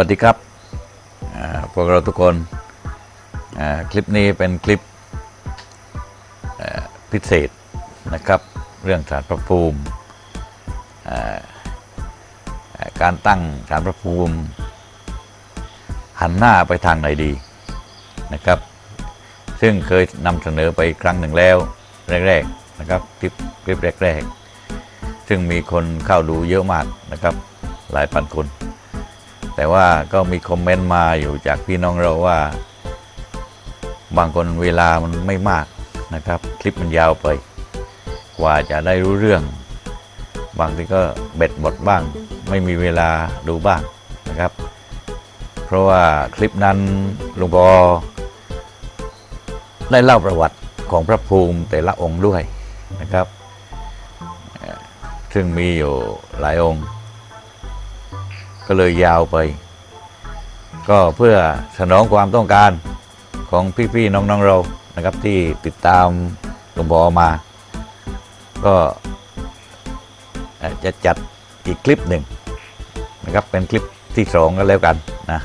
วัสดีครับพวกเราทุกคนคลิปนี้เป็นคลิปพิเศษนะครับ เรื่องสารพระภูมิการตั้งสารพระภูมิ หันหน้าไปทางไหนดีนะครับ ซึ่งเคยนำเสนอไปครั้งหนึ่งแล้วแรกๆนะครับคลิปคลิปแรกๆ ซึ่งมีคนเข้าดูเยอะมากนะครับ หลายพันคน แต่ว่าก็มีคอมเมนต์มาอยู่จากพี่น้องเราว่า บางคนเวลามันไม่มากนะครับ คลิปมันยาวไป กว่าจะได้รู้เรื่อง บางทีก็เบ็ดหมดบ้าง ไม่มีเวลาดูบ้างนะครับ เพราะว่าคลิปนั้นหลวงพ่อได้เล่าประวัติของพระภูมิแต่ละองค์ด้วยนะครับ ซึ่งมีอยู่หลายองค์ ก็เลยยาวไป ก็เพื่อสนองความต้องการของพี่ๆน้องๆเรานะครับที่ติดตามหลวงพ่อมา ก็จะจัดอีกคลิปหนึ่งนะครับเป็นคลิปที่สองก็แล้วกันนะ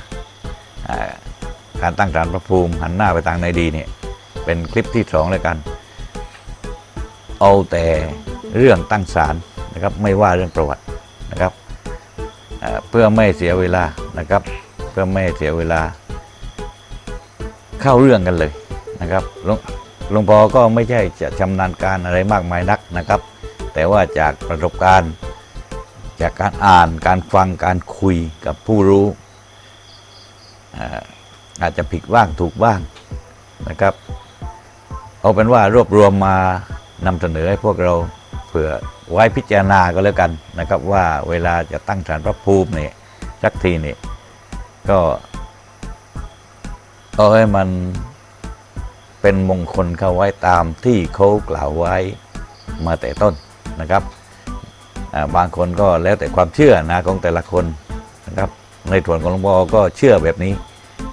การตั้งฐานพระภูมิหันหน้าไปทางไหนดีเนี่ยเป็นคลิปที่สองแล้วกัน เอาแต่เรื่องตั้งศาลนะครับไม่ว่าเรื่องประวัตินะครับ เพื่อไม่เสียเวลานะครับ เพื่อไม่เสียเวลา เข้าเรื่องกันเลยนะครับหลวงหลวงพ่อก็ไม่ใช่จะชำนาญการอะไรมากมายนักนะครับ แต่ว่าจากประสบการณ์จากการอ่านการฟังการคุยกับผู้รู้ อาจจะผิดบ้างถูกบ้างนะครับ เอาเป็นว่ารวบรวมมานำเสนอให้พวกเรา เผื่อไว้พิจารณาก็แล้วกันนะครับ ว่าเวลาจะตั้งศาลพระภูมิเนี่ยสักทีเนี่ยก็เอาให้มันเป็นมงคลเข้าไว้ตามที่เขากล่าวไว้มาแต่ต้นนะครับบางคนก็แล้วแต่ความเชื่อนะของแต่ละคนนะครับ ในส่วนของหลวงพ่อก็เชื่อแบบนี้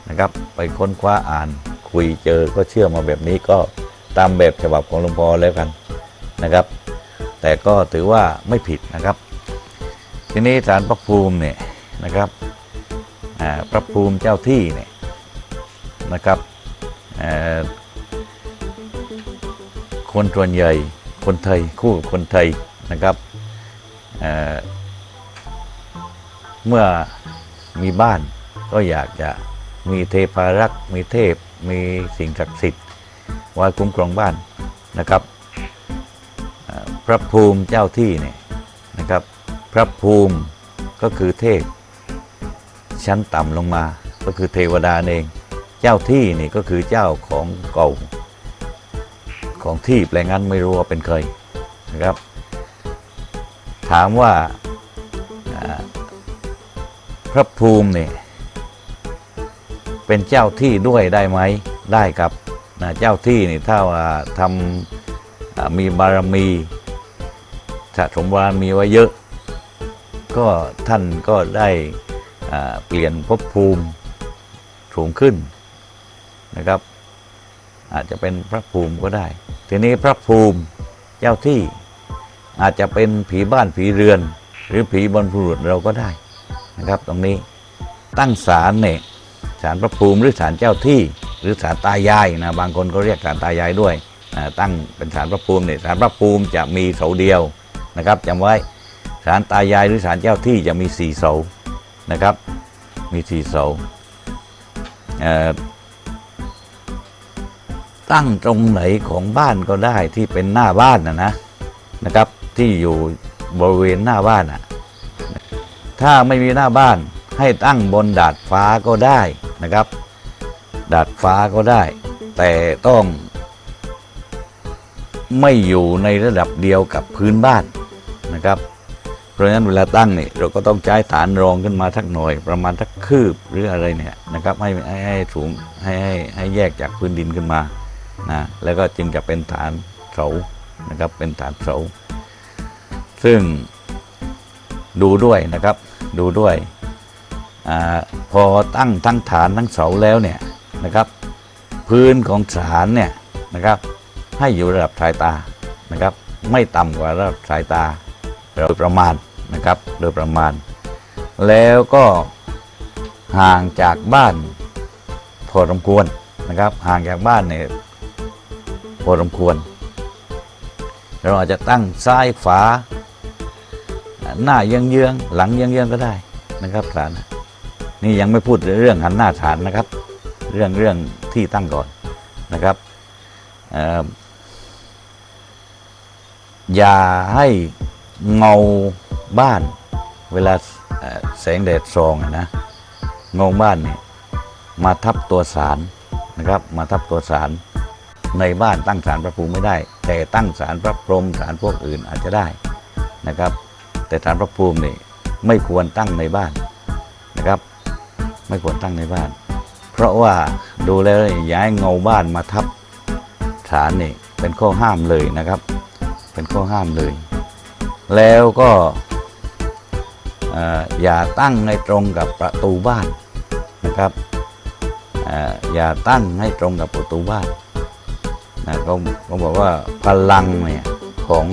นะครับ ไปค้นคว้าอ่านคุยเจอก็เชื่อมาแบบนี้ก็ตามแบบฉบับของหลวงพ่อแล้วกันนะครับ แต่ก็ถือว่าไม่ผิดนะครับ ทีนี้สารพระภูมิเนี่ยนะครับพระภูมิเจ้าที่เนี่ยนะครับคนส่วนใหญ่คนไทยคู่กับคนไทยนะครับเเมื่อมีบ้านก็อยากจะมีเทพารักษ์มีเทพมีสิ่งศักดิ์สิทธิ์ไว้คุ้มครองบ้านนะครับ พระภูมิเจ้าที่เนี่ยนะครับ พระภูมิก็คือเทพ ชั้นต่ำลงมาก็คือเทวดาเอง เจ้าที่นี่ก็คือเจ้าของเก่า ของที่แปลงั้นไม่รู้ว่าเป็นใครนะครับ ถามว่าพระภูมิเนี่ยเป็นเจ้าที่ด้วยได้ไหมได้ครับนะเจ้าที่นี่ถ้าว่าทำอ่า มีบารมีสะสมบารมีไว้เยอะ ก็ท่านก็ได้เปลี่ยนภพภูมิสูงขึ้นนะครับ อาจจะเป็นพระภูมิก็ได้ ทีนี้พระภูมิเจ้าที่อาจจะเป็นผีบ้านผีเรือน หรือผีบรรพุรุษเราก็ได้นะครับ ตรงนี้ตั้งศาลเนี่ยศาลพระภูมิหรือศาลเจ้าที่ หรือศาลตายายนะบางคนก็เรียกศาลตายายด้วย ตั้งเป็นศาลพระภูมิเนี่ยศาลพระภูมิจะมีเสาเดียวนะครับจำไว้ศาลตายายหรือศาลเจ้าที่จะมีสี่เสานะครับ มีสี่เสาเตั้งตรงไหนของบ้านก็ได้ที่เป็นหน้าบ้านนะนะนะครับ ที่อยู่บริเวณหน้าบ้านอะถ้าไม่มีหน้าบ้านให้ตั้งบนดาดฟ้าก็ได้นะครับ ดาดฟ้าก็ได้ แต่ต้อง ไม่อยู่ในระดับเดียวกับพื้นบ้านนะครับ เพราะฉะนั้นเวลาตั้งนี่เราก็ต้องใช้ฐานรองขึ้นมาทักหน่อย ประมาณทักคืบหรืออะไรเนี่ยนะครับให้ให้ให้สูงให้ให้ให้แยกจากพื้นดินขึ้นมานะแล้วก็จึงจะเป็นฐานเสานะครับเป็นฐานเสาซึ่งดูด้วยนะครับดูด้วยอาพอตั้งทั้งฐานทั้งเสาแล้วเนี่ยนะครับ พื้นของฐานเนี่ยนะครับ ให้อยู่ระดับสายตานะครับ ไม่ต่ำกว่าระดับสายตาโดยประมาณนะครับ โดยประมาณ แล้วก็ห่างจากบ้านพอสมควรนะครับ ห่างจากบ้านเนี่ยพอสมควร เราอาจจะตั้งซ้ายฝาหน้าเยื้องเยื้องหลังเยื้องเยื้องก็ได้นะครับฐานนี่ยังไม่พูดเรื่องหันหน้าฐานนะครับ เรื่องเรื่องที่ตั้งก่อนนะครับ อย่าให้เงาบ้านเวลาแสงแดดส่องนะเงาบ้านเนี่ยมาทับตัวสารนะครับ มาทับตัวสารในบ้านตั้งสารพระภูมิไม่ได้ แต่ตั้งสารพระพรหมสารพวกอื่นอาจจะได้นะครับ แต่สารพระภูมินี่ไม่ควรตั้งในบ้านนะครับ ไม่ควรตั้งในบ้าน เพราะว่าดูแล้วย้ายเงาบ้านมาทับฐานนี่เป็นข้อห้ามเลยนะครับ เป็นข้อห้ามเลย แล้วก็เอ่อย่าตั้งให้ตรงกับประตูบ้านนะครับออย่าตั้งให้ตรงกับประตูบ้านนะเขาเขาบอกว่าพลังเนี่ยของ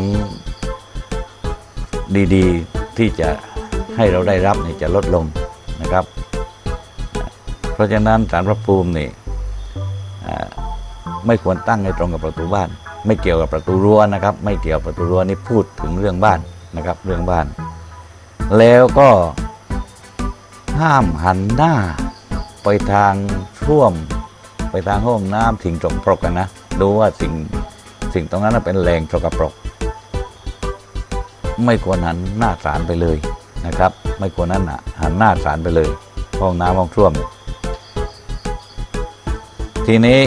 ดีๆที่จะให้เราได้รับเนี่ยจะลดลงนะครับ เพราะฉะนั้นสารพระภูมินี่ไม่ควรตั้งให้ตรงกับประตูบ้าน ไม่เกี่ยวกับประตูรั้วนะครับ ไม่เกี่ยวกับประตูรั้วนี่พูดถึงเรื่องบ้านนะครับเรื่องบ้าน แล้วก็ห้ามหันหน้า ไปทางท่วม ไปทางห้องน้ำสิ่งสกปรกกันนะดูว่าสิ่งสิ่งตรงนั้นเป็นแหล่งสกปรก ไม่ควรหันหน้าศาลไปเลยนะครับ ไม่ควรนั้นน่ะหันหน้าศาลไปเลย ห้องน้ำห้องท่วม ทีนี้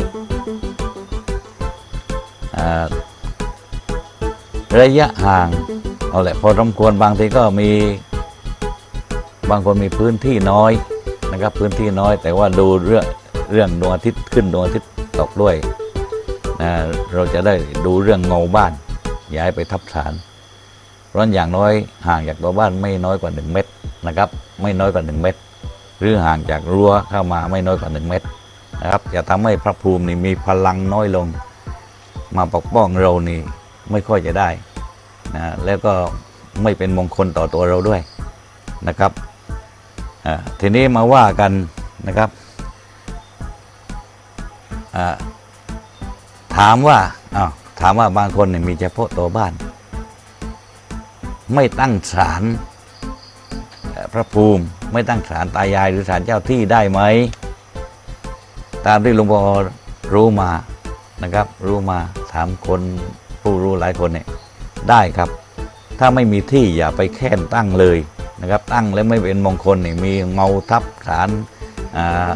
ระยะห่างเอาแหละพอสมควรบางทีก็มีบางคนมีพื้นที่น้อยนะครับพื้นที่น้อย แต่ว่าดูเรื่องเรื่องดวงอาทิตย์ขึ้นดวงอาทิตย์ตกด้วยนะเราจะได้ดูเรื่องเงาบ้านย่าให้ไปทับฐานเพราะฉะนั้นอย่างน้อยห่างจากตัวบ้านไม่น้อยกว่า 1 เมตรนะครับ ไม่น้อยกว่า 1 เมตร หรือห่างจากรั้วเข้ามาไม่น้อยกว่า 1 เมตรนะครับจะทำให้พระภูมินี่มีพลังน้อยลง มาปกป้องเรานี่ไม่ค่อยจะได้นะแล้วก็ไม่เป็นมงคลต่อตัวเราด้วยนะครับทีนี้มาว่ากันนะครับถามว่าอ้าวถามว่าบางคนเนี่ยมีเฉพาะตัวบ้าน ไม่ตั้งศาลพระภูมิไม่ตั้งศาลตายายหรือศาลเจ้าที่ได้ไหม ตามที่หลวงพ่อรู้มานะครับ รู้มา ถามคนผู้รู้หลายคนเนี่ยได้ครับ ถ้าไม่มีที่อย่าไปแค่นตั้งเลยนะครับ ตั้งแล้วไม่เป็นมงคลเนี่ยมีเงาทับศาลอ่า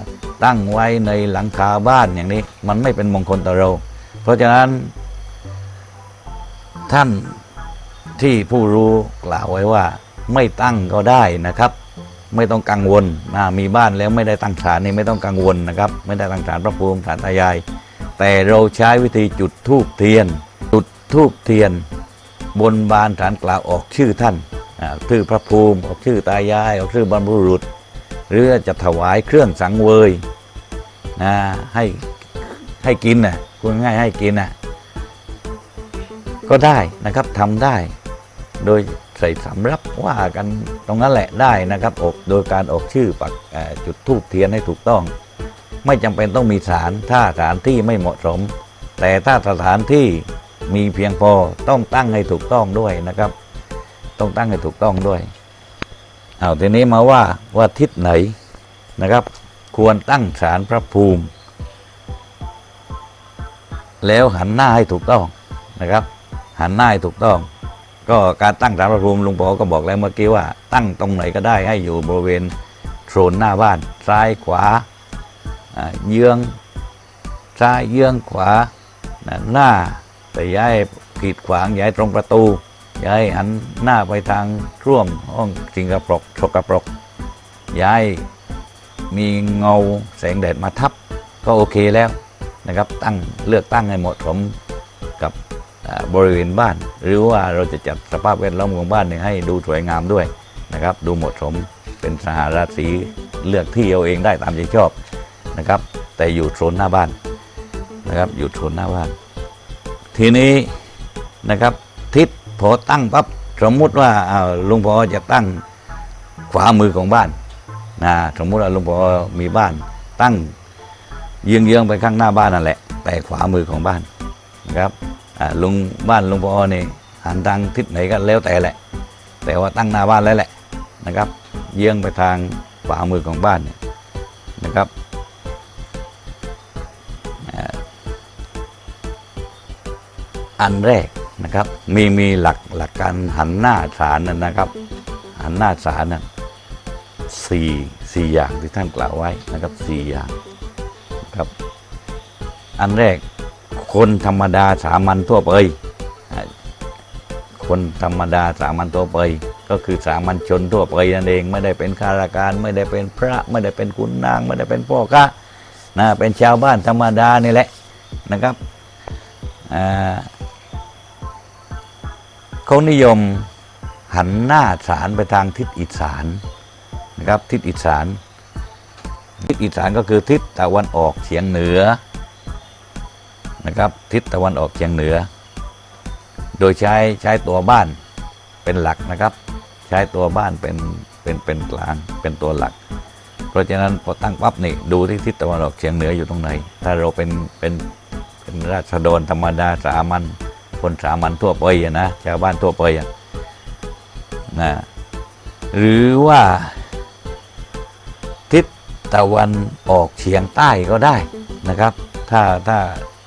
ตั้งไว้ในหลังคาบ้านอย่างนี้ มันไม่เป็นมงคลต่อเรา เพราะฉะนั้น ท่านที่ผู้รู้กล่าวไว้ว่า ไม่ตั้งก็ได้นะครับ ไม่ต้องกังวลมีบ้านแล้วไม่ได้ตั้งศาลนี่ไม่ต้องกังวลนะครับ ไม่ได้ตั้งศาลพระภูมิศาลตายาย แต่เราใช้วิธีจุดธูปเทียน จุดธูปเทียน บนบานฐานกล่าวออกชื่อท่านชื่อพระภูมิออกชื่อตายายออกชื่อบรรพบุรุษ หรือจะถวายเครื่องสังเวยนะให้ให้กินนะคุณง่ายให้กินนะก็ได้นะครับทำได้ โดยใส่สำรับว่ากันตรงนั้นแหละได้นะครับอกโดยการออกชื่อปักจุดทูบเทียนให้ถูกต้อง ไม่จำเป็นต้องมีสานถ้าสถานที่ไม่เหมาะสม แต่ถ้าสถานที่มีเพียงพอต้องตั้งให้ถูกต้องด้วยนะครับ ต้องตั้งให้ถูกต้องด้วยเอาทีนี้มาว่าว่าทิศไหนนะครับ ควรตั้งศาลพระภูมิ แล้วหันหน้าให้ถูกต้องนะครับ หันหน้าให้ถูกต้อง ก็การตั้งศาลพระภูมิลุงปอก็บอกแล้วเมื่อกี้ว่า ตั้งตรงไหนก็ได้ให้อยู่บริเวณโซนหน้าบ้านซ้ายขวา เยื้องซ้ายเยื้องขวาหน้าแต่ย้ายกีดขวางย้ายตรงประตู ย้ายหันหน้าไปทางร่วมห้องสิงกระปรกชกกระปรกย้ายมีเงาแสงแดดมาทับก็โอเคแล้วนะครับตั้งเลือกตั้งให้เหมาะสมกับบริเวณบ้าน หรือว่าเราจะจัดสภาพแวดล้อมของบ้านนี่ให้ดูสวยงามด้วยนะครับ ดูเหมาะสมเป็นสหราศีเลือกที่เอาเองได้ตามใจชอบ นะครับ แต่อยู่โซนหน้าบ้านนะครับ อยู่โซนหน้าบ้าน ทีนี้นะครับทิศพอตั้งปั๊บสมมุติว่าอ้าลุงพอจะตั้งขวามือของบ้านนะสมมุติว่าลุงพอมีบ้านตั้งเยื้องๆไปข้างหน้าบ้านนั่นแหละ แต่ขวามือของบ้านนะครับอ่าลุงบ้านลุงพอนี่หันทางทิศไหนก็แล้วแต่แหละ แต่ว่าตั้งหน้าบ้านแล้วแหละนะครับ เยื้องไปทางขวามือของบ้านเนี่ยนะครับ อันแรกนะครับ มีมีหลักหลักการหันหน้าศาลนั่นนะครับ หันหน้าศาลนั่นสี่สี่อย่างที่ท่านกล่าวไว้นะครับสี่อย่างครับ อันแรกคนธรรมดาสามัญทั่วไปคนธรรมดาสามัญทั่วไป ก็คือสามัญชนทั่วไปนั่นเอง ไม่ได้เป็นข้าราชการไม่ได้เป็นพระ ไม่ได้เป็นขุนนาง ไม่ได้เป็นพ่อค้านะเป็นชาวบ้านธรรมดานี่แหละนะครับอ่า เขานิยมหันหน้าศาลไปทางทิศอีสานนะครับทิศอีสานทิศอีสานก็คือทิศตะวันออกเฉียงเหนือนะครับทิศตะวันออกเฉียงเหนือ โดยใช้ใช้ตัวบ้านเป็นหลักนะครับ ใช้ตัวบ้านเป็นเป็นเป็นกลางเป็นตัวหลัก เพราะฉะนั้นพอตั้งปั๊บนี่ดูที่ทิศตะวันออกเฉียงเหนืออยู่ตรงไหน ถ้าเราเป็นเป็นเป็นราษฎรธรรมดาสามัญ คนสามัญทั่วไปนะชาวบ้านทั่วไปนะหรือว่าทิศตะวันออกเฉียงใต้ก็ได้นะครับ ถ้าถ้า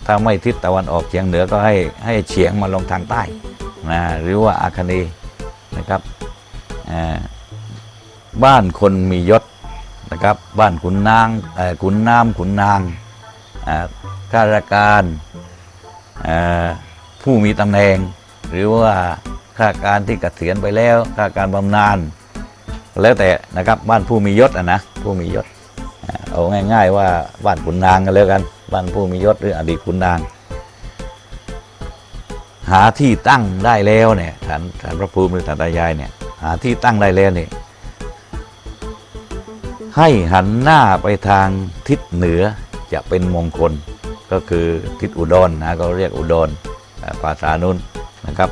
ถ้าไม่ทิศตะวันออกเฉียงเหนือก็ให้ให้เฉียงมาลงทางใต้นะหรือว่าอาคเนย์นะครับบ้านคนมียศนะครับ บ้านขุนนางขุนน้ำขุนนางอ่าข้าราชการ ผู้มีตำแหน่ง หรือว่าข้าการที่เกษียณไปแล้วข้าการบำนาญแล้วแต่นะครับบ้านผู้มียศอะนะผู้มียศอ่าเอาง่าย ๆ ว่าบ้านขุนนางกันแล้วกันบ้านผู้มียศหรืออดีตขุนนาง หาที่ตั้งได้แล้วเนี่ยฐานฐานพระภูมิหรือฐานตายายเนี่ยหาที่ตั้งได้แล้วเนี่ยให้หันหน้าไปทางทิศเหนือจะเป็นมงคล ก็คือทิศอุดรนะก็เรียกอุดร อ่าภาษานุนนะครับ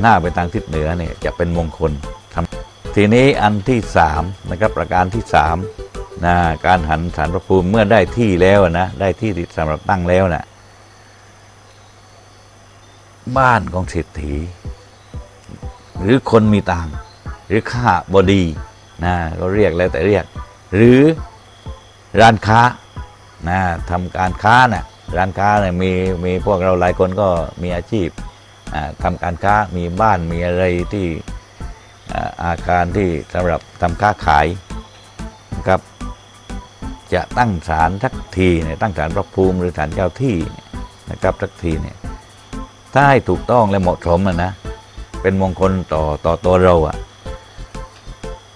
หน้าไปทางทิศเหนือเนี่ยจะเป็นมงคลทีนี้อันที่สามนะครับประการที่สามนะการหันสารพระภูมิเมื่อได้ที่แล้วนะได้ที่สำหรับตั้งแล้วนะบ้านของเศรษฐี หรือคนมีตังหรือข้าบดีนะก็เรียกแล้วแต่เรียก หรือร้านค้านะทำการค้านะ่ะ ร้านค้าเนี่ยมีมีพวกเราหลายคนก็มีอาชีพอ่าทำการค้ามีบ้านมีอะไรที่อาอาคารที่สำหรับทำค้าขายนะครับจะตั้งศาลทักทีเนี่ยตั้งศาลพระภูมิหรือศาลเจ้าที่นะครับทักทีเนี่ยถ้าให้ถูกต้องและเหมาะสมอะนะ เป็นมงคลต่อต่อตัวเราอะ่ะ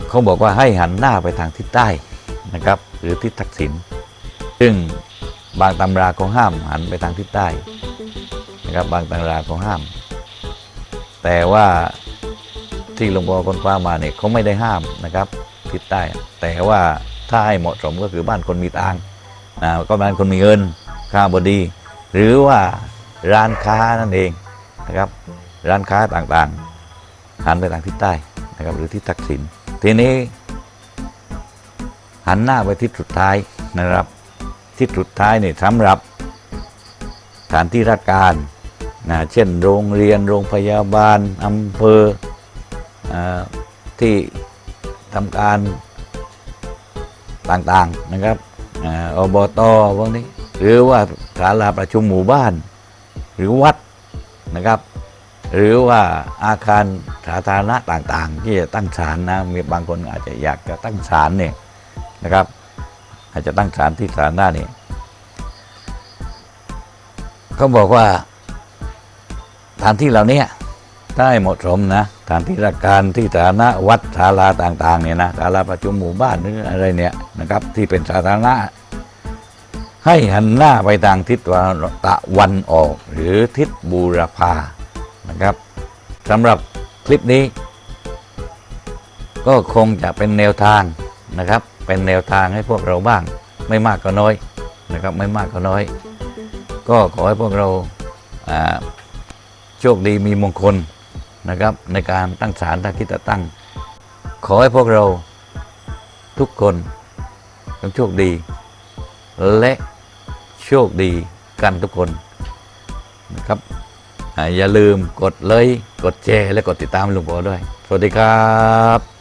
เขาบอกว่าให้หันหน้าไปทางทิศใต้นะครับ หรือทิศทักษิณซึ่ง บางตำราก็ห้ามหันไปทางทิศใต้นะครับบางตำราก็ห้าม แต่ว่าที่หลวงพ่อคนคว้ามาเนี่ยเขาไม่ได้ห้ามนะครับทิศใต้ แต่ว่าถ้าให้เหมาะสมก็คือบ้านคนมีตังนะก็บ้านคนมีเงินข้าบดี หรือว่าร้านค้านั่นเองนะครับ ร้านค้าต่างๆ หันไปทางทิศใต้นะครับ หรือทิศทักษิณทีนี้หันหน้าไปทิศสุดท้ายนะครับ ทิศสุดท้ายเนี่ยสำหรับสถานที่ราชการนะเช่นโรงเรียนโรงพยาบาลอำเภอที่ทำการต่างๆนะครับอ่าอบตพวกนี้หรือว่าศาลาประชุมหมู่บ้าน หรือวัดนะครับ หรือว่าอาคารสาธารณะต่างๆ ที่จะตั้งศาลนะมีบางคนอาจจะอยากจะตั้งศาลเนี่ยนะครับ อาจจะตั้งศาลที่ศาลหน้านี่เขาบอกว่าานที่เหล่านี้ได้เหมาะสมนะสถานที่ราชการที่สาธารณะวัดศาลาต่างๆเนี่ยนะศาลาประชุมหมู่บ้านหรืออะไรเนี่ยนะครับ ที่เป็นสาธารณะให้หันหน้าไปทางทิศตะวันออก หรือทิศบูรพานะครับสำหรับคลิปนี้ ก็คงจะเป็นแนวทางนะครับ เป็นแนวทางให้พวกเราบ้าง ไม่มากก็น้อยนะครับไม่มากก็น้อย ก็ขอให้พวกเราโชคดีมีมงคลนะครับ ในการตั้งศาลตั้งคิดจะตั้ง ขอให้พวกเราทุกคนจงโชคดี และโชคดีกันทุกคนนะครับอย่าลืมกดเลยกดแชร์และกดติดตามลุงปอด้วย สวัสดีครับ